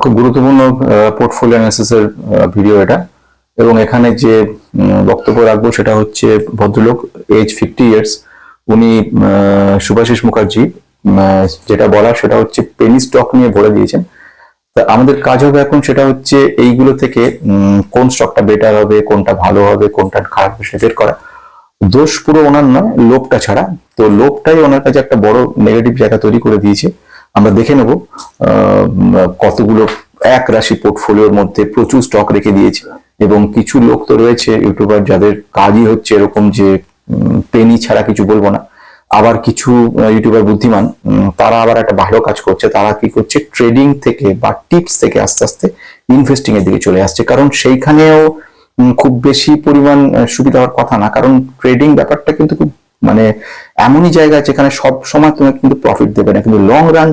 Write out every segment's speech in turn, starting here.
খুব গুরুত্বপূর্ণ portfolio অ্যানালিসিসের video এটা। এবং এখানে যে বক্তব্য রাখব সেটা হচ্ছে ভদ্রলোক এজ ফিফটি ইয়ার্স উনি সুভাষিস মুখার্জি যেটা বলার সেটা হচ্ছে পেনি স্টক নিয়ে বলে দিয়েছেন। তা আমাদের কাজ হবে এখন সেটা হচ্ছে এইগুলো থেকে কোন স্টকটা বেটার হবে, কোনটা ভালো হবে, কোনটা খারাপ হবে সেটা বের করা। দোষ পুরো ওনার নয়, লোভটা ছাড়া। তো লোভটাই ওনার কাছে একটা বড় নেগেটিভ জায়গা তৈরি করে দিয়েছে। আমরা দেখে নেব কতগুলো এক রাশি পোর্টফোলিওর মধ্যে প্রচুর স্টক রেখে দিয়েছে এবং কিছু লোক তো রয়েছে ইউটিউবার যাদের কাজই হচ্ছে এরকম যে পেনি ছাড়া কিছু বলব না। আবার কিছু ইউটিউবার বুদ্ধিমান তারা আবার একটা ভালো কাজ করছে, তারা কি করছে ট্রেডিং থেকে বা টিপস থেকে আস্তে আস্তে ইনভেস্টিং এর দিকে চলে আসছে। কারণ সেইখানেও খুব বেশি পরিমাণ সুবিধা হওয়ার কথা না। কারণ ট্রেডিং ব্যাপারটা কিন্তু খুব মানে এমনই জায়গা যেখানে সব সময় তোমাকে কিন্তু প্রফিট দেবে না। কিন্তু লং রান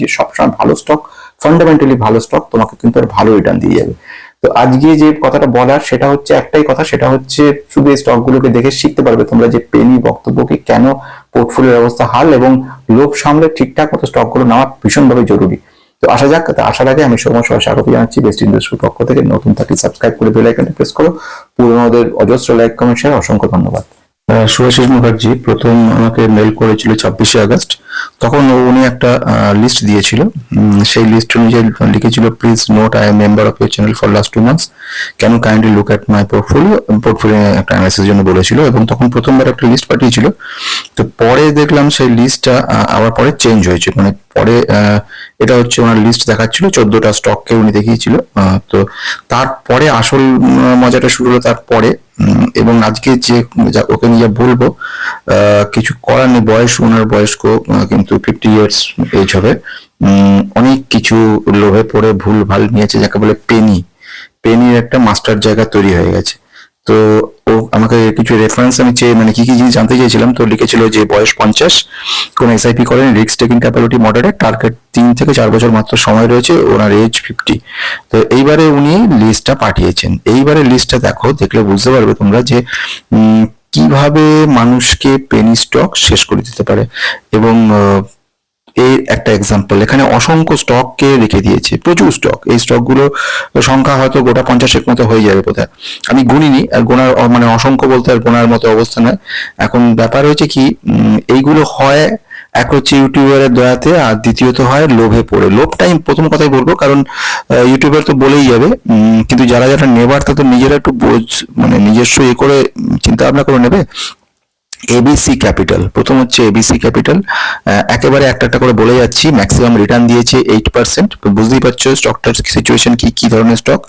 যে সবসময় ভালো স্টক ফান্ডামেন্টালি ভালো স্টক তোমাকে কিন্তু আর ভালো রিটার্ন দিয়ে যাবে। তো আজকে যে কথাটা বলার সেটা হচ্ছে একটাই কথা, সেটা হচ্ছে শুধু এই স্টকগুলোকে দেখে শিখতে পারবে তোমরা যে পেনি বক্তব্যকে কেন পোর্টফোলিওর অবস্থা হাল এবং লোভ সামলে ঠিকঠাক মতো স্টকগুলো নেওয়া ভীষণভাবে জরুরি। তো আসা যাক আসার আগে আমি সময় সবাই স্বাগত জানাচ্ছি বেস্ট ইন্ডাস্ট্রির পক্ষ থেকে। নতুন থাকি সাবস্ক্রাইব করে বেল আইকনটা প্রেস করো। পুরোনোদের অজস্র লাইক কমেন্ট শেয়ার অসংখ্য ধন্যবাদ। সুভাষিস মুখার্জি, প্রথম আমাকে মেল করেছিল ছাব্বিশে আগস্ট। তখন উনি একটা লিস্ট দিয়েছিল। সেই লিস্ট অনুযায়ী লিখেছিল please note I am member of your channel for last two months you kindly look at my portfolio portfolio একটা অ্যানালিসিস জন্য বলেছিল এবং তখন প্রথমবার একটা লিস্ট পাঠিয়েছিল। তো পরে দেখলাম সেই লিস্টটা আবার পরে চেঞ্জ হয়েছে। মানে পরে এটা হচ্ছে ওনার লিস্ট দেখাচ্ছিল, চোদ্দটা স্টককে উনি দেখিয়েছিল। তো তারপরে আসল মজাটা শুরু হলো তারপরে। এবং আজকে যে ওকে নিয়ে বলব কিছু করার নেই, বয়স, ওনার বয়স্ক কিন্তু ফিফটি ইয়ার্স এজ হবে। অনেক কিছু লোভে পড়ে ভুল ভালো নিয়েছে, যাকে বলে পেনি। পেনির একটা মাস্টার জায়গা তৈরি হয়ে গেছে। তো ও আমাকে কিছু রেফারেন্স আমি চেয়ে মানে কি কি জিনিস জানতে চেয়েছিলাম, তো লিখেছিল যে বয়স পঞ্চাশ, কোন এসআইপি করেন risk taking capability moderate target তিন থেকে চার বছর মাত্র সময় রয়েছে, ওনার এজ ফিফটি তো এইবারে উনি লিস্টটা পাঠিয়েছেন। এইবারে লিস্টটা দেখো, দেখলে বুঝতে পারবে তোমরা যে কীভাবে মানুষকে পেনি স্টক শেষ করে দিতে পারে। এবং এর একটা এক্সাম্পল এখানে অসংখ্য স্টককে রেখে দিয়েছে, প্রচুর স্টক এই স্টকগুলো সংখ্যা হয়তো গোটা পঞ্চাশের মতো হয়ে যাবে বোধহয়। আমি গুনিনি, আর গোনার মানে অসংখ্য বলতে আর গোনার মতো অবস্থা নয়। এখন ব্যাপার হয়েছে কি এইগুলো হয় এক হচ্ছে ইউটিউবারের দয়াতে, আর দ্বিতীয়ত হয় লোভে পড়ে। লোভটাই প্রথম কথাই বলব, কারণ ইউটিউবার তো বলেই যাবে কিন্তু যারা যারা নেবার তা তো নিজেরা একটু বোঝ মানে নিজস্ব এ করে চিন্তা ভাবনা করে নেবে। এবিসি ক্যাপিটাল প্রথম হচ্ছে এবিসি ক্যাপিটাল একেবারে একটা একটা করে বলে যাচ্ছি। ম্যাক্সিমাম রিটার্ন দিয়েছে এইট পার্সেন্ট বুঝতেই পারছ স্টকটার সিচুয়েশন কি কি ধরনের স্টক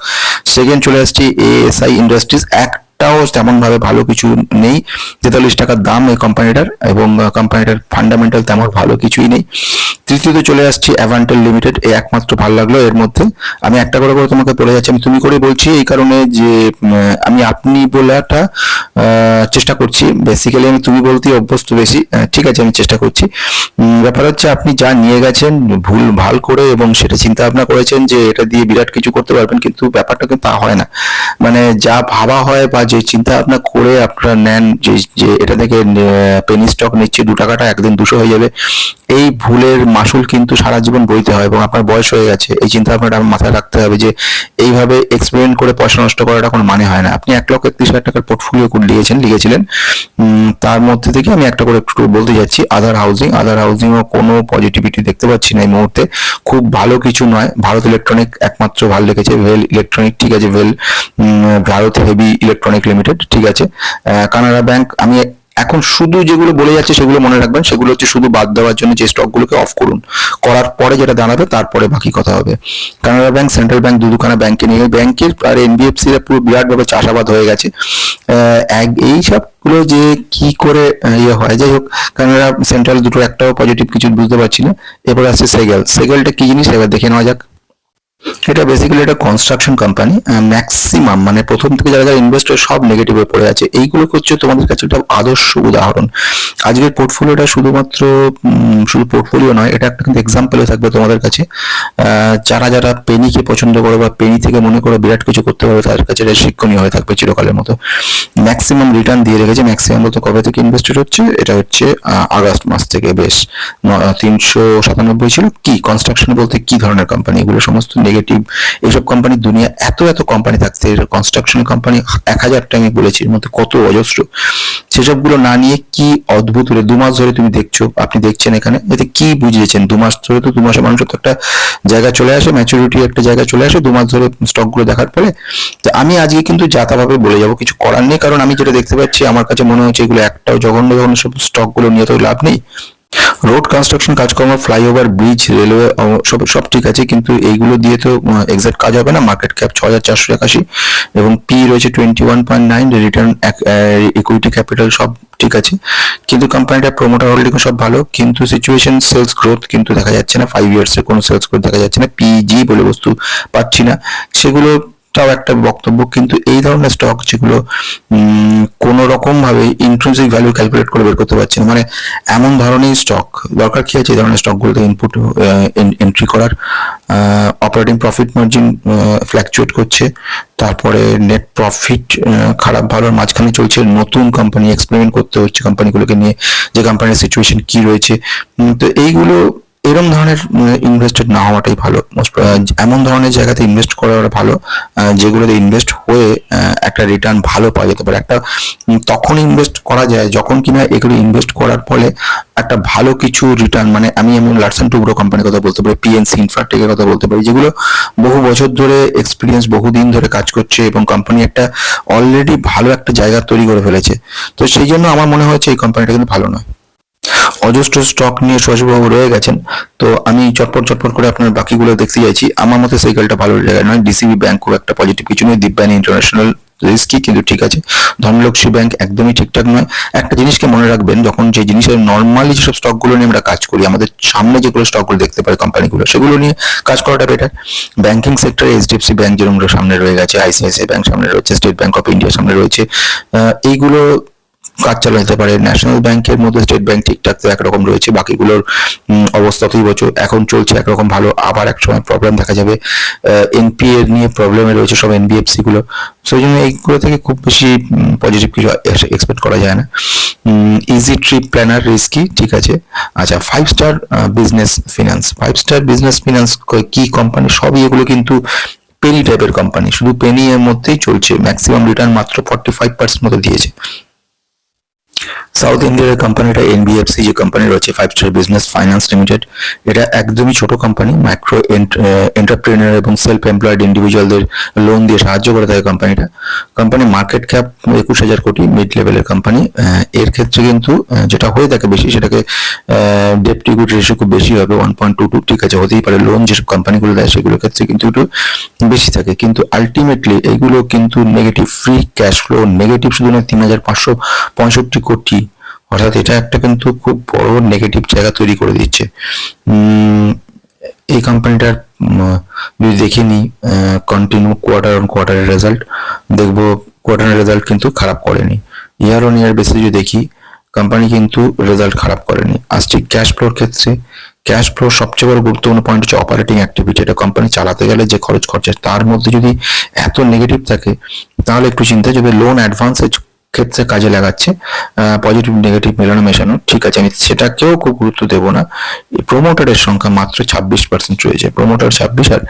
সেকেন্ড চলে আসছে এএসআই ইন্ডাস্ট্রিজ একটাও তেমন ভাবে ভালো কিছু নেই। তেতাল্লিশ টাকার দাম এই কোম্পানিটার এবং কোম্পানিটার ফান্ডামেন্টাল তেমন ভালো কিছুই নেই। তৃতীয়ত চলে আসছি অ্যাভান্টেল লিমিটেড এই একমাত্র ভালো লাগল। এর মধ্যে আমি একটা করে করে তোমাকে বলে যাচ্ছি। আমি তুমি করে বলছি, এই কারণে যে আমি আপনি বলাটা চেষ্টা করছি। বেসিক্যালি আমি তুমি বলতেই অভ্যস্ত বেশি। ঠিক আছে, আমি চেষ্টা করছি। ব্যাপার হচ্ছে আপনি যা নিয়ে গেছেন, ভুল, ভালো করে এবং সেটা চিন্তা ভাবনা করেছেন যে, এটা দিয়ে বিরাট কিছু করতে পারবেন, কিন্তু ব্যাপারটা কিন্তু তা হয় না। মানে যা ভাবা হয় বা যে চিন্তা ভাবনা করে আপনারা নেন, যে যে, এটা থেকে পেনি স্টক নিচ্ছে, দু টাকাটা একদিন দুশো হয়ে যাবে। এই ভুলের মাসুল কিন্তু সারা জীবন বইতে হয় এবং আপনার বয়স হয়ে গেছে, এই চিন্তা আমার মাথায় রাখতে হবে যে এইভাবে এক্সপেরিমেন্ট করে পয়সা নষ্ট করাটা কোনো মানে হয় না। আপনি এক লক্ষ একত্রিশ হাজার টাকার পোর্টফোলিও লিখেছেন, লিখেছিলেন। তার মধ্যে থেকে আমি একটা করে একটু বলতে যাচ্ছি আধার হাউজিং আধার হাউজিং ও কোনো পজিটিভিটি দেখতে পাচ্ছি না এই মুহূর্তে। খুব ভালো কিছু নয়, ভারত ইলেকট্রনিক একমাত্র ভালো লেগেছে ভেল ইলেকট্রনিক ঠিক আছে ভেল ভারত হেভি ইলেকট্রনিক লিমিটেড ঠিক আছে। কানাড়া ব্যাংক আমি এখন শুধু যেগুলো বলে যাচ্ছে সেগুলো মনে রাখবেন, সেগুলো হচ্ছে শুধু বাদ দেওয়ার জন্য যে স্টকগুলোকে অফ করুন। করার পরে যেটা দাঁড়াবে তারপরে বাকি কথা হবে। কানাড়া ব্যাংক সেন্ট্রাল ব্যাংক দুদুখানা ব্যাংকে নিয়ে ব্যাংকের আর এনবিএফসি রা পুরো বিরাটভাবে চাষাবাদ হয়ে গেছে। এই সবগুলো যে কি করে ইয়ে হয়? যাই হোক কানাড়া সেন্ট্রাল দুটো একটাও পজিটিভ কিছু বুঝতে পারছি না। এরপর আসছে সেগেল সেগেলটা কি জিনিস? এবার দেখে নেওয়া যাক। এটা বেসিক্যালি একটা কনস্ট্রাকশন কোম্পানি ম্যাক্সিমাম মানে প্রথম থেকে যারা যারা ইনভেস্টর সব নেগেটিভে পড়ে আছে। এইগুলো হচ্ছে তোমাদের কাছে একটা আদর্শ উদাহরণ। আজকের পোর্টফোলিওটা শুধুমাত্র শুধু পোর্টফোলিও নয়, এটা একটা কিন্তু এক্সাম্পলও থাকবে তোমাদের কাছে। যারা যারা পেনিকে পছন্দ করে বা পেনি থেকে মনে করে বিরাট কিছু করতে পারবে, তাদের কাছে এটা শিক্ষণীয় হয়ে থাকবে চিরকালের মতো। ম্যাক্সিমাম রিটার্ন দিয়ে রেখেছে ম্যাক্সিমাম বলতে কবে থেকে ইনভেস্টেড হচ্ছে? এটা হচ্ছে আগস্ট মাস থেকে বেশ। তিনশো সাতানব্বই ছিল। কি? কনস্ট্রাকশন বলতে কি ধরনের কোম্পানি এগুলো সমস্ত নেগেটিভ এইসব কোম্পানি দুনিয়া, এত এত কোম্পানি থাকতে কনস্ট্রাকশন কোম্পানি এক হাজারটা আমি বলেছি, এর মধ্যে কত অজস্র। সেসবগুলো না নিয়ে কি অদ্ভুত হলে, দু মাস ধরে তুমি দেখছ, আপনি দেখছেন এখানে, এতে কি বুঝিয়েছেন? দু মাস ধরে তো দু মাসে তো একটা জায়গা চলে আসে ম্যাচুরিটি একটা জায়গা চলে আসে, দু মাস ধরে স্টকগুলো দেখার পরে তো আমি আজকে কিন্তু যাতাভাবে বলে যাব, কিছু করার নেই, কারণ আমি যেটা দেখতে পাচ্ছি, আমার কাছে মনে হচ্ছে এগুলো একটাও জঘন্য জঘন্য সব স্টকগুলো নিয়ে তো লাভ নেই। রোড কনস্ট্রাকশন কাজকর্ম ফ্লাইওভার ব্রিজ রেলওয়ে সব সব ঠিক আছে, কিন্তু এইগুলো দিয়ে তো এক্সাক্ট কাজ হবে না। মার্কেট ক্যাপ ছ হাজার চারশো একাশি এবং পি রয়েছে twenty one point nine return equity capital সব ঠিক আছে। কিন্তু কোম্পানিটা প্রমোটার হোল্ডিং সব ভালো, কিন্তু সিচুয়েশন সেলস গ্রোথ কিন্তু দেখা যাচ্ছে না। ফাইভ ইয়ার্স কোনো সেলস গ্রোথ দেখা যাচ্ছে না। পিজি বলে বস্তু পাচ্ছি না। সেগুলো তাও একটা বক্তব্য, কিন্তু এই ধরনের স্টক যেগুলো কোনো রকম ভাবে ইন্ট্রেন্সিক ভ্যালু ক্যালকুলেট করে বের করতে পারছে না। মানে এমন ধরনের স্টক দরকার কি আছে এই ধরনের স্টকগুলোতে ইনপুট এন্ট্রি করার? অপারেটিং প্রফিট মার্জিন ফ্ল্যাকচুয়েট করছে, তারপরে নেট প্রফিট খারাপ ভালোর মাঝখানে চলছে, নতুন কোম্পানি এক্সপেরিমেন্ট করতে হচ্ছে কোম্পানিগুলোকে নিয়ে, যে কোম্পানির সিচুয়েশন কি রয়েছে। তো এইগুলো এরকম ধরনের ইনভেস্টেড না হওয়াটাই ভালো এমন ধরনের জায়গাতে ইনভেস্ট করাটা ভালো যেগুলোতে ইনভেস্ট হয়ে একটা রিটার্ন ভালো পাওয়া যেতে পারে। একটা তখন ইনভেস্ট করা যায় যখন কিনা এগুলো ইনভেস্ট করার ফলে একটা ভালো কিছু রিটার্ন মানে আমি এমন লার্সেন টুব্রো কোম্পানির কথা বলতে পারি পিএনসি ইনফ্রাটেকের কথা বলতে পারি যেগুলো বহু বছর ধরে এক্সপিরিয়েন্স বহুদিন ধরে কাজ করছে এবং কোম্পানি একটা অলরেডি ভালো একটা জায়গা তৈরি করে ফেলেছে। তো সেই জন্য আমার মনে হয়েছে এই কোম্পানিটা কিন্তু ভালো নয়। অজস্র স্টক নিয়ে সুভাষবাবু রয়ে গেছেন, তো আমি চটপট চটপট করে আপনার বাকিগুলো দেখতে চাইছি আমার মতে সাইকেলটা ভালো জায়গায় নয়। ডিসিবি ব্যাংক খুব একটা পজিটিভ কিছু নেই। দিব্যানি ইন্টারন্যাশনাল রিস্কি কিন্তু ঠিক আছে। ধনলক্ষ্মী ব্যাংক একদমই ঠিকঠাক নয়। একটা জিনিসকে মনে রাখবেন, যখন যে জিনিসের নর্মালি যেসব স্টকগুলো নিয়ে আমরা কাজ করি, আমাদের সামনে যেগুলো স্টকগুলো দেখতে পাই কোম্পানিগুলো সেগুলো নিয়ে কাজ করাটা বেটার ব্যাংকিং সেক্টরে এইচডিএফসি ব্যাংক যেরকম সামনে রয়ে গেছে আইসিআইসিআই ব্যাংক সামনে রয়েছে স্টেট ব্যাংক অফ ইন্ডিয়া সামনে রয়েছে এইগুলো কাজ চালানো যেতে পারে। ন্যাশনাল ব্যাংকের মধ্যে স্টেট ব্যাংক ঠিকঠাক তো একরকম রয়েছে। বাকিগুলোর অবস্থা অতই বছর এখন চলছে একরকম ভালো। আবার এক সময় প্রবলেম দেখা যাবে। এনপি এর নিয়ে প্রবলেমে রয়েছে সব এনবিএফসি গুলো। সেই জন্য এইগুলো থেকে খুব বেশি পজিটিভ কিছু এক্সপেক্ট করা যায় না। ইজি ট্রিপ প্ল্যানার রিস্কি ঠিক আছে। আচ্ছা five star business finance five star business finance কি কোম্পানি সবই এগুলো কিন্তু পেনি টাইপের কোম্পানি শুধু পেনি এর মধ্যেই চলছে। ম্যাক্সিমাম রিটার্ন মাত্র ফর্টি ফাইভ পার্সেন্ট মতো দিয়েছে। সাউথ ইন্ডিয়ার কোম্পানিটা এনবিএফসি যে কোম্পানি রয়েছে five star business finance limited এটা একদমই ছোট কোম্পানি মাইক্রো এন্টারপ্রেনার এবং সেলফ এমপ্লয়েড ইন্ডিভিজুয়ালদের লোন দিয়ে সাহায্য করে থাকে কোম্পানিটা। কোম্পানি মার্কেট ক্যাপ একুশ হাজার কোটি মিড লেভেলের কোম্পানি। এর ক্ষেত্রে কিন্তু যেটা হয়ে থাকে বেশি সেটাকে ডেপ্ট ইকুইটি রেশিও খুব বেশি হবে ওয়ান পয়েন্ট টু টু ঠিক আছে, হতেই পারে। লোন যেসব কোম্পানিগুলো দেয় সেগুলোর ক্ষেত্রে কিন্তু একটু বেশি থাকে। কিন্তু আলটিমেটলি এইগুলো কিন্তু negative free cash flow negative শুধু না তিন হাজার পাঁচশো পঁয়ষট্টি কোটি অর্থাৎ এটা একটা কিন্তু খুব বড় নেগেটিভ জায়গা তৈরি করে দিচ্ছে। এই কোম্পানিটার যদি দেখে নিই কন্টিনিউ কোয়ার্টার অন কোয়ার্টারের রেজাল্ট দেখব কোয়ার্টারের রেজাল্ট কিন্তু খারাপ করেনি। ইয়ার অন ইয়ার বেসিস যদি দেখি কোম্পানি কিন্তু রেজাল্ট খারাপ করেনি। আসছি ক্যাশ ফ্লোর ক্ষেত্রে ক্যাশ ফ্লো সবচেয়ে বড় গুরুত্বপূর্ণ পয়েন্ট হচ্ছে অপারেটিং অ্যাক্টিভিটি এটা কোম্পানি চালাতে গেলে যে খরচ খরচা তার মধ্যে যদি এত নেগেটিভ থাকে, তাহলে একটু চিন্তা যদি লোন অ্যাডভান্সের ক্ষেত্রে কাজে লাগাচ্ছে পজিটিভ নেগেটিভ মেলানো, মেশানো, ঠিক আছে, আমি সেটাকেও খুব গুরুত্ব দেবো না। প্রোমোটারের সংখ্যা মাত্র ছাব্বিশ পার্সেন্ট রয়েছে। প্রোমোটার ছাব্বিশ আর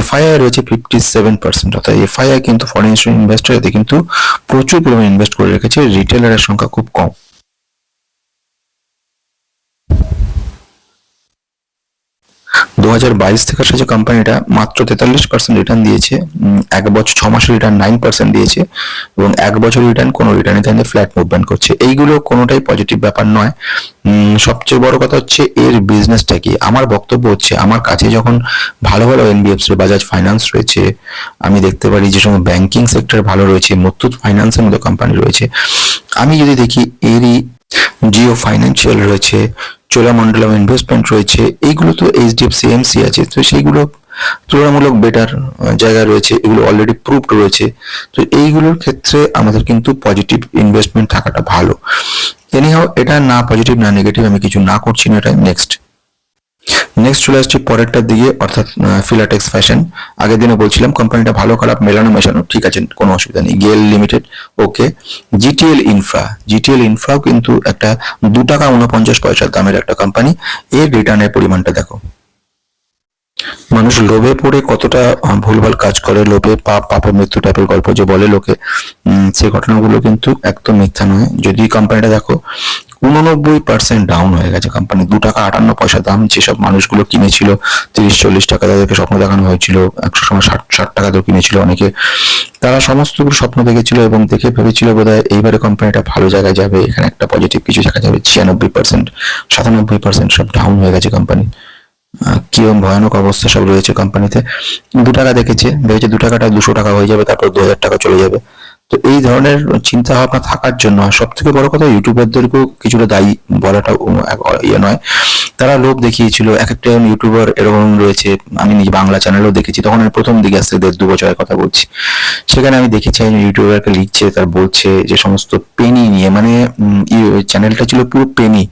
এফআইআই রয়েছে ফিফটি সেভেন পার্সেন্ট অর্থাৎ এফআইআই কিন্তু ফরেন ইনভেস্টর এতে কিন্তু প্রচুর পরিমাণে ইনভেস্ট করে রেখেছে। রিটেলারের সংখ্যা খুব কম। দু হাজার বাইশ থেকে আসা যে কোম্পানিটা মাত্র তেতাল্লিশ পার্সেন্ট রিটার্ন দিয়েছে এক বছর, ছ মাসের রিটার্ন নাইন পার্সেন্ট দিয়েছে এবং এক বছর রিটার্ন কোনো রিটার্নে তাহলে ফ্ল্যাট মুভমেন্ট করছে। এইগুলো কোনোটাই পজিটিভ ব্যাপার নয়। সবচেয়ে বড় কথা হচ্ছে এর বিজনেসটা কি? আমার বক্তব্য হচ্ছে, আমার কাছে যখন ভালো ভালো এনবিএফসি বাজাজ ফাইন্যান্স রয়েছে, আমি দেখতে পারি যে সময় ব্যাংকিং সেক্টর ভালো রয়েছে মুথুট ফাইন্যান্সের মতো কোম্পানি রয়েছে। আমি যদি দেখি, এরই জিও ফাইন্যান্সিয়াল রয়েছে চোলামন্ডলম ইনভেস্টমেন্ট রয়েছে। এইগুলো তো এইচডিএফসি এমসি আছে, তো সেইগুলো তুলনামূলক বেটার জায়গা রয়েছে। এগুলো অলরেডি প্রুভড রয়েছে। তো এইগুলোর ক্ষেত্রে আমাদের কিন্তু পজিটিভ ইনভেস্টমেন্ট থাকাটা ভালো। এনিহাও এটা না পজিটিভ না নেগেটিভ আমি কিছু না করছি না, এটা নেক্সট নেক্সট চলে আসছি পরেরটার দিকে, অর্থাৎ ফিলাটেক্স ফ্যাশন আগের দিনে বলছিলাম কোম্পানিটা ভালো, খারাপ, মেলানো, মেশানো, ঠিক আছে, কোনো অসুবিধা নেই। GAIL limited okay GTL infra GTL ইনফ্রাও কিন্তু একটা দু টাকা উনপঞ্চাশ পয়সার দামের একটা কোম্পানি এর রিটার্নের পরিমাণটা দেখো। মানুষ লোভে পড়ে কতটা ভুলভাল কাজ করে, লোভে পাপ পাপে মৃত্যু টাইপের গল্প যে বলে লোকে। সেই ঘটনাগুলো কিন্তু একদম মিথ্যা নয়। যদি কোম্পানিটা দেখো উননব্বই পার্সেন্ট ডাউন হয়ে গেছে কোম্পানি দু টাকা আটান্ন পয়সা দাম, যেসব মানুষগুলো কিনেছিল তিরিশ চল্লিশ টাকা তাদেরকে স্বপ্ন দেখানো হয়েছিল, একশো সময় ষাট ষাট টাকাতেও কিনেছিল অনেকে। তারা সমস্তগুলো স্বপ্ন দেখেছিল এবং দেখে ভেবেছিল বোধহয় এইবারে কোম্পানিটা ভালো জায়গায় যাবে, এখানে একটা পজিটিভ কিছু দেখা যাবে। ছিয়ানব্বই পার্সেন্ট সাতানব্বই পার্সেন্ট সব ডাউন হয়ে গেছে কোম্পানি কিরম ভয়ানক অবস্থা সব রয়েছে কোম্পানিতে দু টাকা দেখেছে, ভেবেছে দু টাকাটা দুশো টাকা হয়ে যাবে, তারপর দু হাজার টাকা চলে যাবে। তো এই ধরনের চিন্তা ভাবনা থাকার জন্য সব থেকে বড় কথা ইউটিউবারদেরকেও কিছুটা দায়ী বলাটা ইয়ে নয়। তারা লোভ দেখিয়েছিল এক একটা ইউটিউবার এরকম রয়েছে, আমি নিজে বাংলা চ্যানেলও দেখেছি, তখন আমি প্রথম দিকে আসতে দেড় দু বছরের কথা বলছি। সেখানে আমি দেখেছি একজন ইউটিউবারকে লিখছে, তার বলছে যে সমস্ত পেনি নিয়ে মানে চ্যানেলটা ছিল পুরো পেনি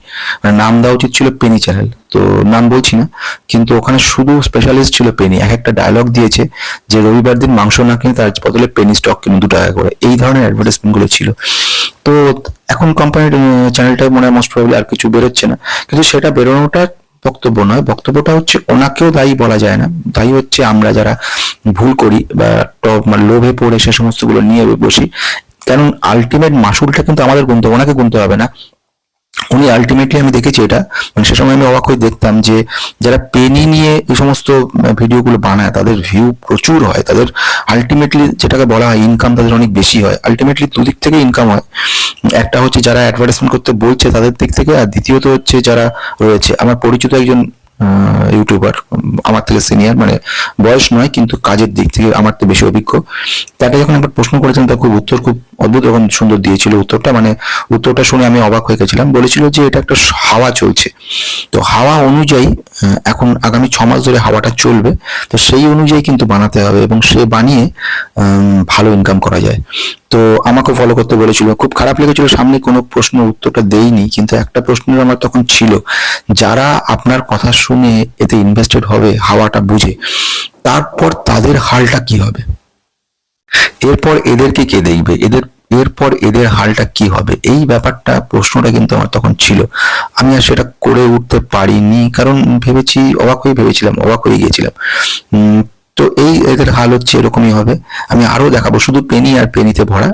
মানে নাম দেওয়া উচিত ছিল পেনি চ্যানেল তো নাম বলছি না, কিন্তু ওখানে শুধু স্পেশালিস্ট ছিল পেনি। এক একটা ডায়লগ দিয়েছে যে রবিবার দিন মাংস না কিনে তার বদলে পেনি স্টক কিনে দু টাকা করে। এই ধরনের অ্যাডভার্টাইজমেন্টগুলো ছিল। তো এখন কোম্পানির চ্যানেলটা মনে হয় মোস্ট প্রবলি আর কিছু বেরোচ্ছে না। কিন্তু সেটা বেরোনোটা বক্তব্য নয়। বক্তব্যটা হচ্ছে ওনাকেও দায়ী বলা যায় না। দায়ী হচ্ছে আমরা যারা ভুল করি বা ট- মানে লোভে পড়ে সে সমস্তগুলো নিয়ে বসি। কারণ আলটিমেট মাসুলটা কিন্তু আমাদের গুনতে ওনাকে গুনতে হবে না। উনি আলটিমেটলি আমি দেখেছি এটা। মানে সে সময় আমি অবাক হয়ে দেখতাম যে যারা পেনি নিয়ে এই সমস্ত ভিডিওগুলো বানায়, তাদের ভিউ প্রচুর হয়। তাদের আলটিমেটলি যেটাকে বলা হয় ইনকাম তাদের অনেক বেশি হয়। আলটিমেটলি দুদিক থেকে ইনকাম হয়। একটা হচ্ছে যারা অ্যাডভার্টাইজমেন্ট করতে বলছে তাদের দিক থেকে, আর দ্বিতীয়ত হচ্ছে যারা রয়েছে। আমার পরিচিত একজন ইউটিউবার আমার থেকে সিনিয়র মানে বয়স নয়, কিন্তু কাজের দিক থেকে আমার থেকে বেশি অভিজ্ঞ। তাকে যখন একবার প্রশ্ন করেছিলাম, তার খুব উত্তর খুব অদ্ভুত রকম সুন্দর দিয়েছিল উত্তরটা। মানে উত্তরটা শুনে আমি অবাক হয়ে গেছিলাম। বলেছিল যে এটা একটা হাওয়া চলছে। তো হাওয়া অনুযায়ী এখন আগামী ছ মাস ধরে হাওয়াটা চলবে। তো সেই অনুযায়ী কিন্তু বানাতে হবে এবং সে বানিয়ে ভালো ইনকাম করা যায়। তো আমাকে ফলো করতে বলেছিল। খুব খারাপ লেগেছিল। সামনে কোনো প্রশ্নের উত্তরটা দেইনি। কিন্তু একটা প্রশ্নের আমার তখন ছিল, যারা আপনার কথা শুনে এতে ইনভেস্টেড হবে, হাওয়াটা বুঝে, তারপর তাদের হালটা কি হবে? এরপর এদেরকে কে দেখবে? এদের, এরপর এদের হালটা কি হবে? এই ব্যাপারটা, প্রশ্নটা কিন্তু আমার তখন ছিল। আমি আর সেটা করে উঠতে পারিনি, কারণ ভেবেছি, অবাক হয়ে ভেবেছিলাম, অবাক হয়ে গিয়েছিলাম। তো এই এদের হাল হচ্ছে এরকমই হবে। আমি আরও দেখাবো, শুধু পেনি আর পেনিতে ভরা।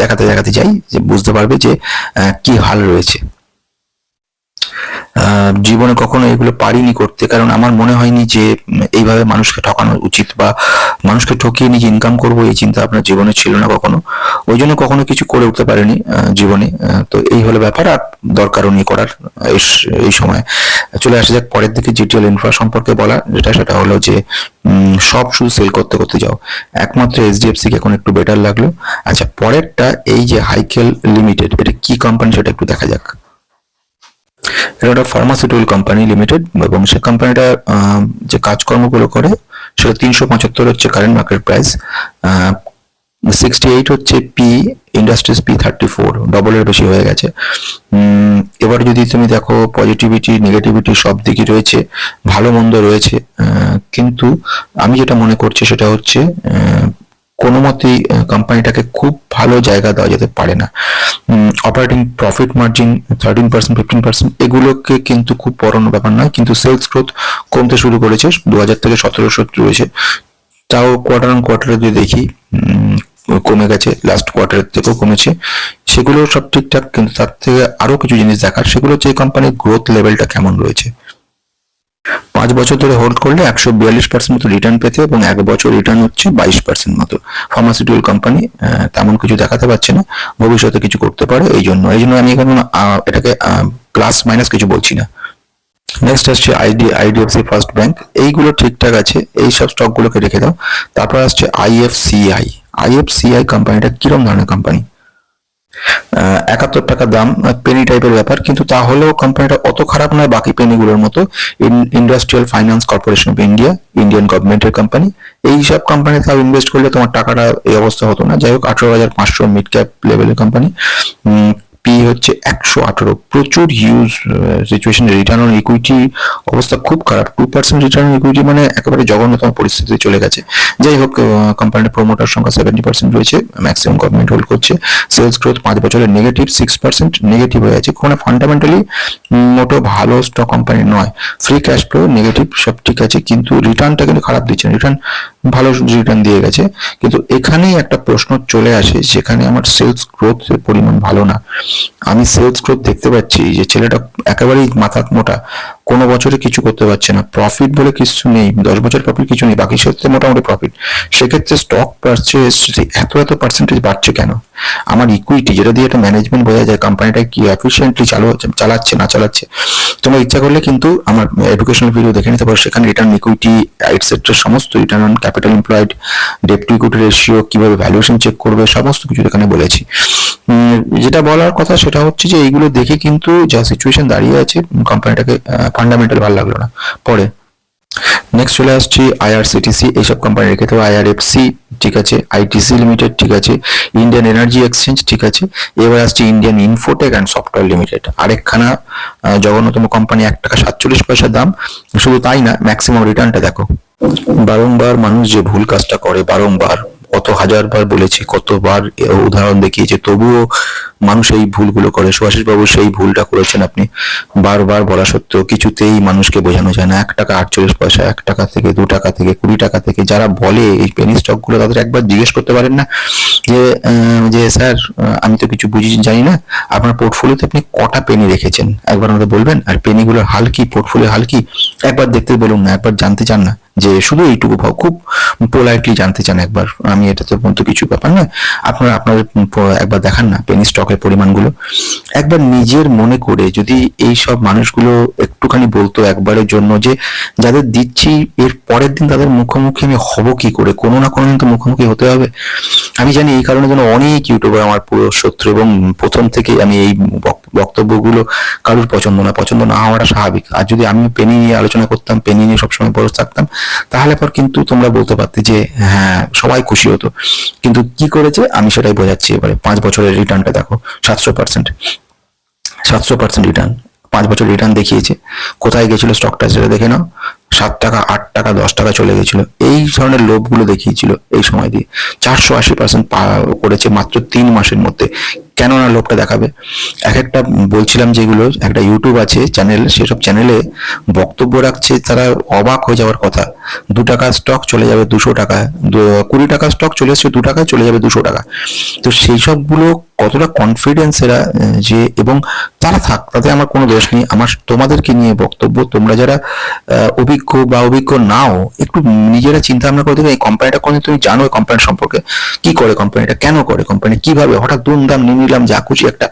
দেখাতে দেখাতে যাই, যে বুঝতে পারবে যে কি হাল রয়েছে। জীবনে কখনো এগুলো পারিনি করতে, কারণ আমার মনে হয়নি যে এইভাবে মানুষকে ঠকানো উচিত বা মানুষকে ঠকিয়ে নিজে ইনকাম করব, এই চিন্তা আপনার জীবনে ছিল না কখনো। ওই জন্য কখনো কিছু করে উঠতে পারিনি জীবনে। তো এই হলো ব্যাপার, আর দরকারও নেই করার এই সময়। চলে আসা যাক পরের দিকে জিটিএল ইনফ্রা সম্পর্কে বলা যেটা সেটা হলো যে সব শুধু সেল করতে করতে যাও। একমাত্র এইচডিএফসি কে এখন একটু বেটার লাগল। আচ্ছা পরেরটা এই যে হাইকেল লিমিটেড এটা কি কোম্পানি সেটা একটু দেখা যাক। এটা একটা ফার্মাসিউটিক্যাল কোম্পানি লিমিটেড এবং সে কোম্পানিটা যে কাজকর্মগুলো করে, সেটা তিনশো পঁচাত্তর হচ্ছে current market price sixty eight হচ্ছে P industries P thirty four ডবলের বেশি হয়ে গেছে। এবার যদি তুমি দেখো পজিটিভিটি নেগেটিভিটি সব দিকই রয়েছে, ভালো মন্দ রয়েছে কিন্তু আমি যেটা মনে করছি সেটা হচ্ছে কোনো মতেই কোম্পানিটাকে খুব ভালো জায়গা দেওয়া যেতে পারে না। Operating profit margin thirteen percent fifteen percent এগুলোকে কিন্তু খুব বড় ব্যাপার নয়, কিন্তু সেলস গ্রোথ কমতে শুরু করেছে দু হাজার থেকে সতেরোশো রয়েছে। তাও কোয়ার্টার অন কোয়ার্টারে যদি দেখি কমে গেছে লাস্ট কোয়ার্টারের থেকেও কমেছে। সেগুলো সব ঠিকঠাক, কিন্তু তার থেকে আরও কিছু জিনিস দেখার, সেগুলো হচ্ছে এই কোম্পানির গ্রোথ লেভেলটা কেমন রয়েছে। পাঁচ বছর ধরে হোল্ড করলে একশো বিয়াল্লিশ পার্সেন্ট মতো রিটার্ন পেতে এবং এক বছর রিটার্ন হচ্ছে বাইশ পার্সেন্ট মতো। ফার্মাসিউটিক্যাল কোম্পানি তেমন কিছু দেখাতে পারছে না। ভবিষ্যতে কিছু করতে পারে, এই জন্য। এই জন্য আমি এখানে এটাকে প্লাস মাইনাস কিছু বলছি না। নেক্সট আসছে আইডি আইডিএফসি ফার্স্ট ব্যাংক এইগুলো ঠিকঠাক আছে, এই সব স্টকগুলোকে রেখে দাও। তারপর আসছে আইএফসিআই আইএফসিআই কোম্পানিটা কিরম ধরনের কোম্পানি একাত্তর টাকা দাম পেনি টাইপের ব্যাপার। কিন্তু তাহলেও কোম্পানিটা অত খারাপ নয়, বাকি পেনিগুলোর মতো। Industrial finance corporation of India Indian গভর্নমেন্টের কোম্পানি এই সব কোম্পানি তাও ইনভেস্ট করলে তোমার টাকাটা এই অবস্থা হতো না। যাই হোক, আঠারো হাজার পাঁচশো মিড ক্যাপ লেভেলের কোম্পানি পি হচ্ছে একশো আঠারো। প্রচুর huge situation return on equity অবস্থা খুব খারাপ। Two percent return on equity মানে একেবারে জঘন্যতম পরিস্থিতি চলে গেছে। যাই হোক কোম্পানির প্রমোটার সংখ্যা সেভেন্টি পার্সেন্ট রয়েছে ম্যাক্সিমাম গভর্নমেন্ট হোল্ড করছে। সেলস গ্রোথ পাঁচ বছরের নেগেটিভ সিক্স পার্সেন্ট নেগেটিভ হয়ে আছে। কোনো ফান্ডামেন্টালি মোটো ভালো স্টক কোম্পানি নয়। ফ্রি ক্যাশ ফ্লো নেগেটিভ সব ঠিক আছে, কিন্তু রিটার্নটা কিন্তু খারাপ দিচ্ছে। রিটার্ন ভালো রিটার্ন দিয়ে গেছে। কিন্তু এখানেই একটা প্রশ্ন চলে আসে, যেখানে আমার সেলস গ্রোথের পরিমাণ ভালো না। আমি সেলস গ্রোথ দেখতে পাচ্ছি যে ছেলেটা একেবারেই মাথা মোটা। কোনো বছরে কিছু করতে পারছে না। প্রফিট বলে কিছু নেই। দশ বছর প্রফিট কিছু নেই। বাকি ক্ষেত্রে মোটামুটি প্রফিট সেক্ষেত্রে স্টক পারচেস এত এত পার্সেন্টেজ বাড়ছে কেন? আমার ইকুইটি যেটা দিয়ে একটা ম্যানেজমেন্ট বোঝা যায় কোম্পানিটা কি এফিসিয়েন্টলি চালু চালাচ্ছে, না চালাচ্ছে। তোমরা ইচ্ছা করলে কিন্তু আমার এডুকেশনাল ভিডিও দেখে নিতে পারো। সেখানে রিটার্ন ইকুইটি এটসেট্রা সমস্ত return on capital employed debt to equity ratio কীভাবে ভ্যালুয়েশন চেক করবে, সমস্ত কিছু এখানে বলেছি। যেটা বলার কথা সেটা হচ্ছে যে, এইগুলো দেখে কিন্তু যা সিচুয়েশন দাঁড়িয়ে আছে কোম্পানিটাকে ফান্ডামেন্টাল ভালো লাগল না। পরে নেক্সট চলে আসছি আইআরসিটিসি এইসব কোম্পানি রেখে দেবো। আইআরএফসি ঠিক আছে। আইটিসি লিমিটেড ঠিক আছে। ইন্ডিয়ান এনার্জি এক্সচেঞ্জ ঠিক আছে। এবার আসছে Indian infotech and software limited আরেকখানা জঘন্যতম কোম্পানি এক টাকা সাতচল্লিশ পয়সা দাম। শুধু তাই না ম্যাক্সিমাম রিটার্নটা দেখো। বারংবার মানুষ যে ভুল কাজটা করে, বারংবার। কত হাজারবার বলেছি, কতবার উদাহরণ দেখিয়েছে, তবুও মানুষ এই ভুলগুলো করে। সুভাষিস বাবু সেই ভুলটা করেছেন আপনি। বারবার বলা সত্ত্বেও কিছুতেই মানুষকে বোঝানো যায় না। এক টাকা আটচল্লিশ পয়সা, এক টাকা থেকে, দু টাকা থেকে, কুড়ি টাকা থেকে, যারা বলে এই পেনি স্টকগুলো তাদের একবার জিজ্ঞেস করতে পারেন না যে যে স্যার আমি তো কিছু বুঝি জানি না। আপনার পোর্টফোলিওতে আপনি কটা পেনি রেখেছেন? একবার আমাকে বলবেন? আর পেনিগুলোর হাল কি? পোর্টফোলিও হাল কি? একবার দেখতে বলুন না, একবার জানতে চান না। যে শুধু এইটুকু ভাব, খুব পোলাইটলি জানতে চান একবার। আমি এটাতে মধ্যে কিছু ব্যাপার নয় আপনারা, আপনাদের একবার দেখান না পেনি স্টকের পরিমাণগুলো। একবার নিজের মনে করে যদি এই সব মানুষগুলো একটুখানি বলতো একবারের জন্য যে যাদের দিচ্ছি, এর পরের দিন তাদের মুখোমুখি আমি হব কি করে? কোনো না কোনো দিন তো মুখোমুখি হতে হবে। আমি জানি এই কারণে যেন অনেক ইউটিউবার আমার পুরো শত্রু এবং প্রথম থেকেই আমি এই বক- বক্তব্যগুলো কারোর পছন্দ না পছন্দ না হওয়াটা স্বাভাবিক। আর যদি আমি পেনি নিয়ে আলোচনা করতাম পেনি নিয়ে সবসময় বরস থাকতাম তাহলে পর কিন্তু তোমরা বলতে পারতে যে হ্যাঁ সবাই খুশি হতো। কিন্তু কি করেছে? আমি সেটাই বোঝাচ্ছি এবারে। পাঁচ বছরের রিটার্নটা দেখো, সাতশো পার্সেন্ট সাতশো পার্সেন্ট রিটার্ন পাঁচ বছর রিটার্ন দেখিয়েছে। কোথায় গেছিল স্টকটা সেটা দেখে নাও। সাত টাকা, আট টাকা, দশ টাকা চলে গেছিল। এই ধরনের লোভগুলো দেখিয়েছিল এই সময় দিয়ে। চারশো আশি পার্সেন্ট করেছে মাত্র তিন মাসের মধ্যে। কেন না লোভটা দেখাবে? এক একটা বলছিলাম যেগুলো, একটা ইউটিউব আছে চ্যানেল সেসব চ্যানেলে বক্তব্য রাখছে, তারা অবাক হয়ে যাওয়ার কথা। দু টাকা স্টক চলে যাবে দুশো টাকা কুড়ি টাকা স্টক চলে এসছে দু টাকায় চলে যাবে দুশো টাকা। তো সেই সবগুলো কতটা কনফিডেন্স এরা যে, এবং তারা থাক, তাতে আমার কোনো দোষ নেই। আমার, তোমাদেরকে নিয়ে বক্তব্য, তোমরা যারা অভিজ্ঞ বা অভিজ্ঞ নাও, একটু নিজেরা চিন্তা ভাবনা করে দেখবে এই কোম্পানিটা কোন তুমি জানো এই কোম্পানির সম্পর্কে? কি করে কোম্পানিটা কেন করে কোম্পানি কীভাবে? হঠাৎ দুমদাম নিয়ে নিলাম, যা খুশি একটা।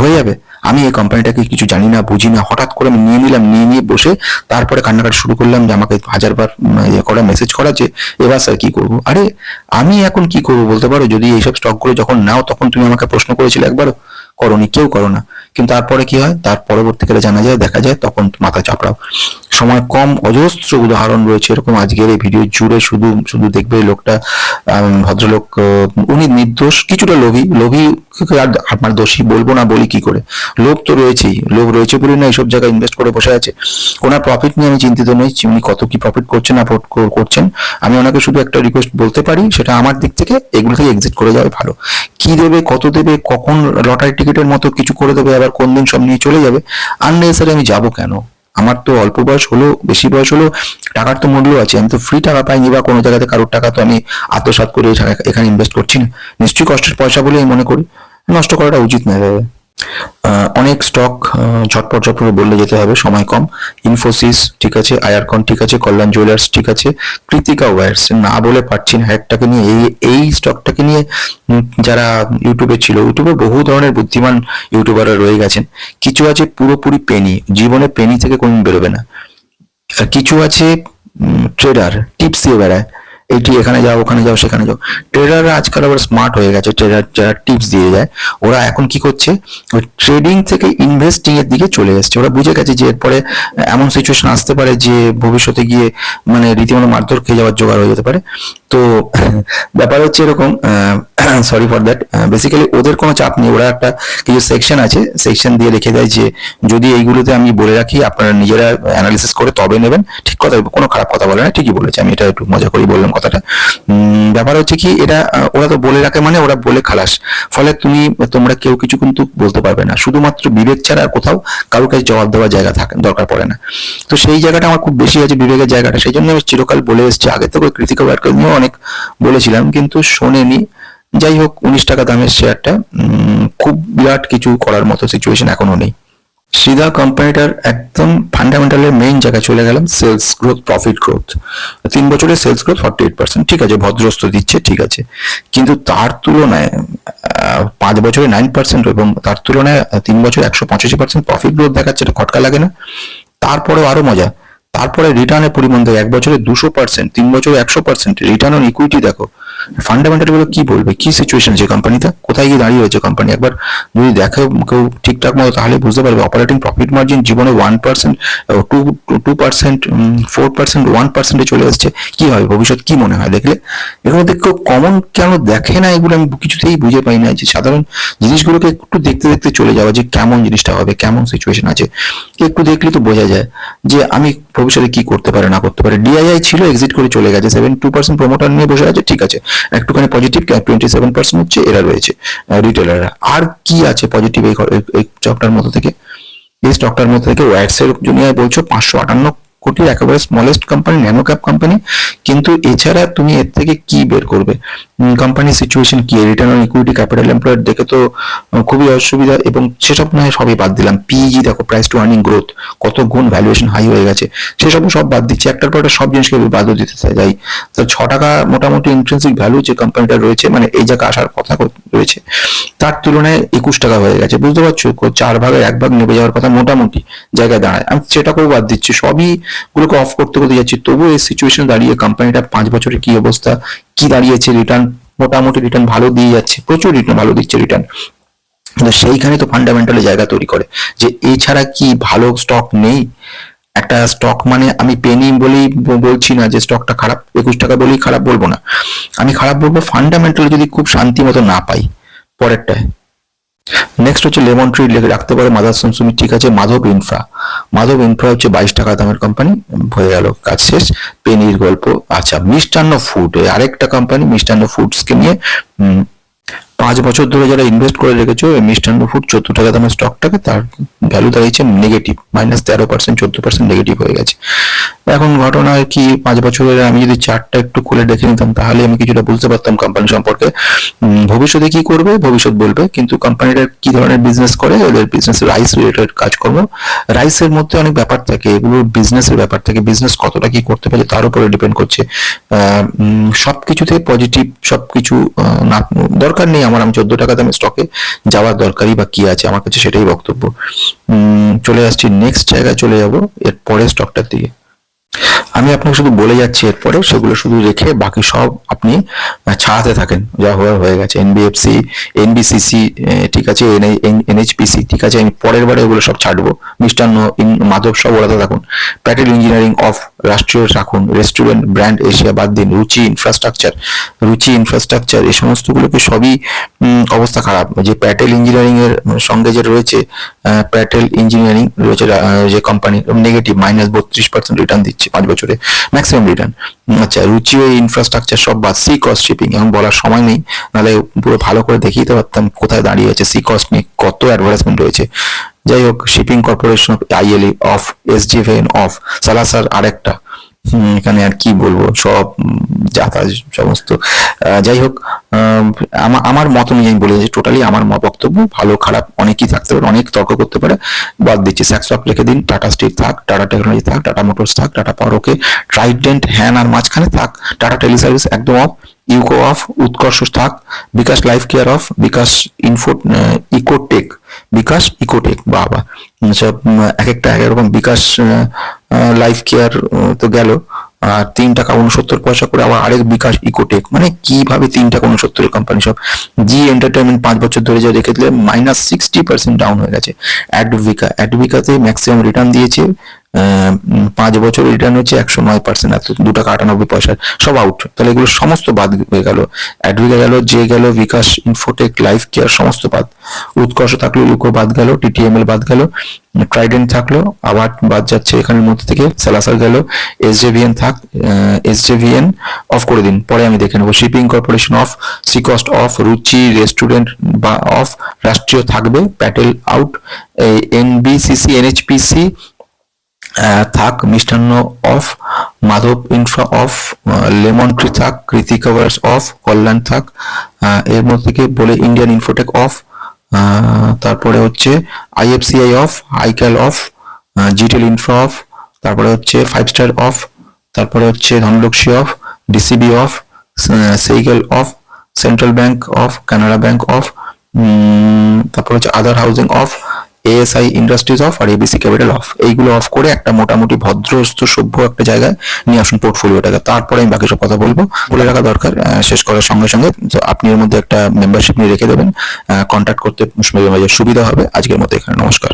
হয়ে যাবে। আমি এই কোম্পানিটাকে কিছু জানি না, বুঝি না। হঠাৎ করে আমি নিয়ে নিলাম, নিয়ে নিয়ে বসে তারপরে কান্নাকাটি শুরু করলাম যে আমাকে হাজারবার ইয়ে করা মেসেজ করা যে, এবার স্যার কি করব? আরে, আমি এখন কি করব বলতে পারো? যদি এইসব স্টকগুলো যখন নাও, তখন তুমি আমাকে প্রশ্ন করেছিলে একবারও। করনি, কেউ করো না। কিন্তু তারপরে কি হয়? তার পরবর্তীকালে জানা যায়, দেখা যায়, তখন মাথা চাপড়াও। সময় কম, অজস্র উদাহরণ রয়েছে এরকম আজকের এই ভিডিও জুড়ে শুধু শুধু দেখবে লোকটা ভদ্রলোক উনি নির্দোষ, কিছুটা লোভী লোভী আর আমার দোষী বলব না, বলি কি করে? লোভ তো রয়েছেই, লোভ রয়েছে বলে না এইসব জায়গায় ইনভেস্ট করে বসে আছে। ওনার প্রফিট নিয়ে আমি চিন্তিত নই উনি কত কি প্রফিট করছেন না করছেন। আমি ওনাকে শুধু একটা রিকোয়েস্ট বলতে পারি, সেটা আমার দিক থেকে এগুলো থেকে এক্সিট করে যাবে ভালো। কি দেবে, কত দেবে, কখন লটারি টিকিটের মতো কিছু করে দেবে, আবার কোন দিন সব নিয়ে চলে যাবে? আননেসারি আমি যাব কেন? আমার তো অল্প বয়স হলো, বেশি বয়স হলো, টাকার তো মূল্য আছে, আমি তো ফ্রি টাকা পাইনি বা কোনো জায়গাতে কারোর টাকা তো আমি আত্মসাত করে এখানে- ইনভেস্ট করছি না। নিশ্চয়ই কষ্টের পয়সা বলে আমি মনে করি। নষ্ট করাটা উচিত নয় অনেক স্টক ঝটপট ঝটপট বললে যেতে হবে, সময় কম। ইনফোসিস ঠিক আছে আয়ারকন ঠিক আছে কল্যাণ জুয়েলার্স ঠিক আছে কৃতিকা ওয়্যার্স না বলে পারছি না নিয়ে, এই এই স্টকটাকে নিয়ে যারা ইউটিউবে ছিল ইউটিউবে বহু ধরনের বুদ্ধিমান ইউটিউবাররা রয়ে গেছেন। কিছু আছে পুরোপুরি পেনি জীবনে পেনি থেকে কোনদিন বেরোবে না। কিছু আছে ট্রেডার টিপস দিয়ে বেড়ায়। এইটি এখানে যাও, ওখানে যাও, সেখানে যাও। ট্রেডাররা আজকাল আবার স্মার্ট হয়ে গেছে ট্রেডার যারা টিপস দিয়ে যায়, ওরা এখন কি করছে? ওই ট্রেডিং থেকে ইনভেস্টিং এর দিকে চলে এসেছে। ওরা বুঝে গেছে যে এরপরে, এমন সিচুয়েশন আসতে পারে যে ভবিষ্যতে গিয়ে মানে রীতিমতো মারধর খেয়ে যাওয়ার জোগাড় হয়ে যেতে পারে। তো, ব্যাপার হচ্ছে এরকম সরি ফর দ্যাট বেসিক্যালি ওদের কোনো চাপ নেই। ওরা একটা কিছু সেকশন আছে সেকশন দিয়ে রেখে দেয় যে, যদি এইগুলোতে আমি বলে রাখি, আপনারা নিজেরা অ্যানালিসিস করে তবে নেবেন। ঠিক কথা, কোনো খারাপ কথা বলে না, ঠিকই বলেছে। আমি এটা একটু মজা করেই বললাম কথাটা। ব্যাপার হচ্ছে কি, এটা ওরা তো বলে রাখে মানে ওরা বলে খালাস। ফলে তুমি, তোমরা কেউ কিছু কিন্তু বলতে পারবে না। শুধুমাত্র বিবেক ছাড়া আর কোথাও কারোর কাছে জবাব দেওয়ার জায়গা থাকে, দরকার পড়ে না। তো সেই জায়গাটা আমার খুব বেশি আছে, বিবেকের জায়গাটা। সেই জন্য আমি চিরকাল বলে এসেছি। আগে থেকে কৃতিকা ওয়ার্কার নিয়েও অনেক বলেছিলাম, কিন্তু শোনেনি। যাই হোক, উনিশ টাকা দামের শেয়ারটা খুব বিরাট কিছু করার মতো সিচুয়েশন এখনও নেই। সিধা কোম্পানিটার একদম ফান্ডামেন্টালের মেইন জায়গায় চলে গেলাম সেলস গ্রোথ প্রফিট গ্রোথ তিন বছরে sales growth forty eight percent ঠিক আছে ভদ্রস্ত দিচ্ছে, ঠিক আছে। কিন্তু তার তুলনায় পাঁচ বছরে নাইন পার্সেন্ট এবং তার তুলনায় তিন বছরে একশো পঁচাশি পার্সেন্ট প্রফিট গ্রোথ দেখাচ্ছে, এটা খটকা লাগে না। তারপরেও আরও মজা। তারপরে রিটার্নের পরিমাণ দেখো, এক বছরে দুশো পার্সেন্ট তিন বছরে একশো পার্সেন্ট রিটার্ন অন ইকুইটি দেখো। ফান্ডামেন্টালগুলো কি বলবে? কি সিচুয়েশন আছে কোম্পানিটা কোথায় গিয়ে দাঁড়িয়ে রয়েছে কোম্পানি একবার যদি দেখে কেউ ঠিকঠাক মতো, তাহলে বুঝতে পারবে অপারেটিং প্রফিট মার্জিন জীবনে one percent two two percent four percent one পার্সেন্টে চলে আসছে। কি হবে? ভবিষ্যৎ কি মনে হয় দেখলে? মধ্যে কেউ কমন কেন দেখে না এগুলো আমি কিছুতেই বুঝে পাই না যে সাধারণ জিনিসগুলোকে একটু দেখতে দেখতে চলে যাওয়া যে কেমন জিনিসটা হবে, কেমন সিচুয়েশন আছে। একটু দেখলে তো বোঝা যায় যে আমি ভবিষ্যতে কি করতে পারে, না করতে পারে। ডিআইআই ছিল এক্সিট করে চলে গেছে। সেভেন টু পার্সেন্ট প্রমোটার নিয়ে বসে আছে, ঠিক আছে। একটুখানি পজিটিভ টোয়েন্টি সেভেন পার্সেন্ট হচ্ছে এরা রয়েছে রিটেলাররা আর কি আছে পজিটিভ এই স্টকটার মধ্যে থেকে? এই স্টকটার মধ্যে থেকে ওয়াইটস এর জন্য বলছো পাঁচশো আটান্ন কোটি একেবারে smallest company nano cap company কিন্তু এছাড়া তুমি এর থেকে কি বের করবে? কোম্পানির সিচুয়েশন কি? Return on equity capital employed দেখে তো খুবই অসুবিধা এবং সেসব নয়, সবই বাদ দিলাম। পিইজি দেখো প্রাইস টু আর্নিং গ্রোথ কত গুণ ভ্যালুয়েশন হাই হয়ে গেছে। সেসব সব বাদ দিচ্ছি। একটার পর একটা সব জিনিসকে বাদও দিতে যাই। তো ছ টাকা মোটামুটি ইন্ট্রেন্সিক ভ্যালু যে কোম্পানিটা রয়েছে মানে এই জায়গায় আসার কথা রয়েছে, তার তুলনায় একুশ টাকা হয়ে গেছে। বুঝতে পারছ? চার ভাগের এক ভাগ নেমে যাওয়ার কথা মোটামুটি জায়গায় দাঁড়ায়। আমি সেটাকেও বাদ দিচ্ছি। সবই গুলোকে অফ করতে করতে যাচ্ছি। তবুও এই সিচুয়েশন দাঁড়িয়ে কোম্পানিটা পাঁচ বছরে কি অবস্থা কি দাঁড়িয়েছে রিটার্ন মোটামুটি রিটার্ন ভালো দিয়ে যাচ্ছে, প্রচুর রিটার্ন ভালো দিচ্ছে রিটার্ন কিন্তু সেইখানে তো ফান্ডামেন্টালি জায়গা তৈরি করে যে এছাড়া কি ভালো স্টক নেই? একটা স্টক মানে আমি পেনি বলেই বলছি না যে স্টকটা খারাপ, একুশ টাকা বলেই খারাপ বলব না। আমি খারাপ বলব ফান্ডামেন্টাল যদি খুব শান্তি মতো না পাই পরেরটায় নেক্সট হচ্ছে লেমন ট্রি রাখতে পারে মাদারসন সুমিত ঠিক আছে মাধব ইনফ্রা মাধব ইনফ্রা হচ্ছে বাইশ টাকা দামের কোম্পানি হয়ে গেল, কাজ শেষ। পেনির গল্প আচ্ছা মিষ্টান্ন ফুড আরেকটা কোম্পানি মিষ্টান্ন ফুডসকে নিয়ে পাঁচ বছর ধরে যারা ইনভেস্ট করে রেখেছো মিষ্টান্ন ফুড চোদ্দ টাকা দামের স্টকটাকে তার ভ্যালু দাঁড়িয়েছে নেগেটিভ মাইনাস তেরো পার্সেন্ট চোদ্দ পার্সেন্ট নেগেটিভ হয়ে গেছে। এখন ঘটনা কি পাঁচ বছরের আমি যদি চারটা একটু খুলে দেখে নিতাম তাহলে আমি কিছুটা বুঝতে পারতাম কোম্পানি সম্পর্কে। ভবিষ্যতে কি করবে? ভবিষ্যৎ বলবে। কিন্তু কোম্পানিটা কি ধরনের বিজনেস করে? ওদের বিজনেস রাইস রিলেটেড কাজকর্ম। রাইসের মধ্যে অনেক ব্যাপার থাকে। এগুলো বিজনেসের ব্যাপার থাকে। বিজনেস কতটা কি করতে পারে তার উপরে ডিপেন্ড করছে। আহ, উম, সবকিছুতে পজিটিভ সবকিছু আহ, না দরকার নেই আমার। আমি চোদ্দ টাকা দামে স্টকে যাওয়ার দরকারই বা কি আছে? আমার কাছে সেটাই বক্তব্য। চলে আসছি। নেক্সট জায়গায় চলে যাব। এর পরের স্টকটার দিকে আমি আপনাকে শুধু বলে যাচ্ছি এরপরে সেগুলো শুধু রেখে বাকি সব আপনি ছাড়াতে থাকেন। যা হওয়ার হয়ে গেছে। এনবিএফসি এনবিসিসি ঠিক আছে এনএইচপিসি ঠিক আছে, আমি পরের বারে এগুলো সব ছাড়বো। মিষ্টান্ন মাদক সব ওড়াতে থাকুন। প্যাটেল ইঞ্জিনিয়ারিং অফ রাষ্ট্রীয় রাখুন। রেস্টুরেন্ট ব্র্যান্ড এশিয়া বাদ দিন। রুচি ইনফ্রাস্ট্রাকচার রুচি ইনফ্রাস্ট্রাকচার এই সমস্তগুলোকে সবই অবস্থা খারাপ। যে প্যাটেল ইঞ্জিনিয়ারিং এর সঙ্গে যে রয়েছে প্যাটেল ইঞ্জিনিয়ারিং রয়েছে যে কোম্পানি নেগেটিভ মাইনাস বত্রিশ পার্সেন্ট রিটার্ন দিচ্ছে পাঁচ বছরে ম্যাক্সিমাম রিটার্ন আচ্ছা রুচি ওই ইনফ্রাস্ট্রাকচার সব বা সি কস্ট শিপিং এখন বলার সময় নেই, নাহলে পুরো ভালো করে দেখিয়ে পারতাম কোথায় দাঁড়িয়ে আছে সি কস্ট নিয়ে, কত অ্যাডভার্টাইজমেন্ট রয়েছে। যাই হোক shipping corporation off ILE off এসজিভেন off Salasar আরেকটা। এখানে আর কি বলব? সব যাতা সমস্ত। যাই হোক আমা- আমার মত অনুযায়ী বলে যে টোটালি আমার বক্তব্য, ভালো, খারাপ, অনেকই থাকতে পারে, অনেক তর্ক করতে পারে, বাদ দিচ্ছি। স্যাক্সঅপ রেখে দিন টাটা স্টিল থাক টাটা টেকনোলজি থাক টাটা মোটরস থাক টাটা পাওয়ার ওকে ট্রাইডেন্ট হ্যান আর মাঝখানে থাক টাটা টেলিসার্ভিস একদম অফ ইউকো অফ উৎকর্ষ থাক Vikas life care off Vikas info ecotech Vikas ecotech বাবা। সব এক একটা এক রকম বিকাশ লাইফ কেয়ার তো গেল। আর তিন টাকা উনসত্তর পয়সা করে আবার আরেক বিকাশ ইকোটেক মানে কীভাবে তিন টাকা উনসত্তরের কোম্পানি সব জি এন্টারটেনমেন্ট পাঁচ বছর ধরে যা রেখে দিলে মাইনাস সিক্সটি পার্সেন্ট ডাউন হয়ে গেছে। অ্যাডভিকা অ্যাডভিকাতে ম্যাক্সিমাম রিটার্ন দিয়েছে। পাঁচ বছর রিটার্ন হচ্ছে একশো নয় পার্সেন্ট এত দু টাকা আটানব্বই পয়সা সব আউট তাহলে এগুলো সমস্ত বাদ হয়ে গেল। অ্যাডভিকা গেল যে গেল বিকাশ ইনফোটেক লাইফ কেয়ার সমস্ত বাদ। উৎকর্ষ থাকল ইউকো বাদ গেল টিটিএমএল বাদ গেল ট্রাইডেন্ট থাকল আবার বাদ যাচ্ছে এখানের মধ্যে থেকে সালাসার গেল এসজেভিএন থাক এসজেভিএন অফ করে দিন। পরে আমি দেখে নেব। শিপিং কর্পোরেশন অফ সিকস্ট অফ রুচি রেস্টুরেন্ট বা অফ রাষ্ট্রীয় থাকবে Patel out NBCC NHPC ah, থাক, Mishtann off, Madhav infra off lemon tree থাক কৃতি কভার্স অফ, কল্যাণ থাক এর মধ্যে বলে ইন্ডিয়ান ইনফোটেক অফ তারপরে হচ্ছে আইএফসিআই অফ আইক্যাল অফ জিটেল ইনফ্রা অফ, তারপরে হচ্ছে ফাইভ স্টার অফ, তারপরে হচ্ছে Dhanlaxmi off DCB off সেইগেল off central bank off Canara bank off তারপর হচ্ছে Aadhar housing off ASI industries off আর এবিসি ক্যাপিটাল অফ এইগুলো অফ করে একটা মোটামুটি ভদ্রস্থ, সভ্য একটা জায়গায় নিয়ে আসুন পোর্টফোলিওটাকে তারপরে আমি বাকি সব কথা বলব। বলে রাখা দরকার শেষ করার সঙ্গে সঙ্গে তো আপনি এর মধ্যে একটা মেম্বারশিপ নিয়ে রেখে দেবেন। কন্ট্যাক্ট করতে সুবিধা হবে। আজকের মতো এখানে, নমস্কার।